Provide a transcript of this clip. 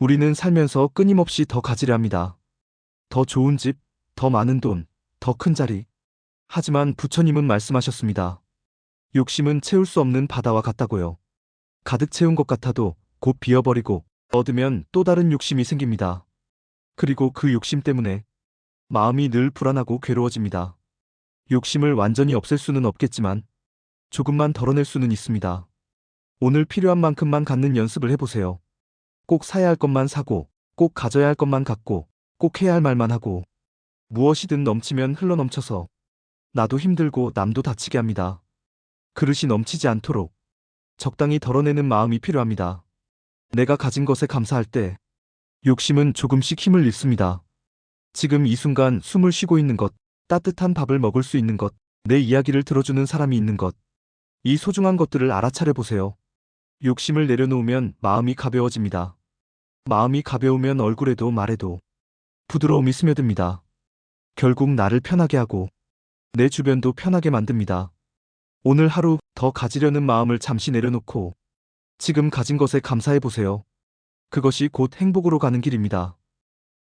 우리는 살면서 끊임없이 더 가지려 합니다. 더 좋은 집, 더 많은 돈, 더 큰 자리. 하지만 부처님은 말씀하셨습니다. 욕심은 채울 수 없는 바다와 같다고요. 가득 채운 것 같아도 곧 비어버리고 얻으면 또 다른 욕심이 생깁니다. 그리고 그 욕심 때문에 마음이 늘 불안하고 괴로워집니다. 욕심을 완전히 없앨 수는 없겠지만 조금만 덜어낼 수는 있습니다. 오늘 필요한 만큼만 갖는 연습을 해보세요. 꼭 사야 할 것만 사고, 꼭 가져야 할 것만 갖고, 꼭 해야 할 말만 하고, 무엇이든 넘치면 흘러 넘쳐서 나도 힘들고 남도 다치게 합니다. 그릇이 넘치지 않도록 적당히 덜어내는 마음이 필요합니다. 내가 가진 것에 감사할 때 욕심은 조금씩 힘을 잃습니다. 지금 이 순간 숨을 쉬고 있는 것, 따뜻한 밥을 먹을 수 있는 것, 내 이야기를 들어주는 사람이 있는 것, 이 소중한 것들을 알아차려 보세요. 욕심을 내려놓으면 마음이 가벼워집니다. 마음이 가벼우면 얼굴에도 말에도 부드러움이 스며듭니다. 결국 나를 편하게 하고 내 주변도 편하게 만듭니다. 오늘 하루 더 가지려는 마음을 잠시 내려놓고 지금 가진 것에 감사해 보세요. 그것이 곧 행복으로 가는 길입니다.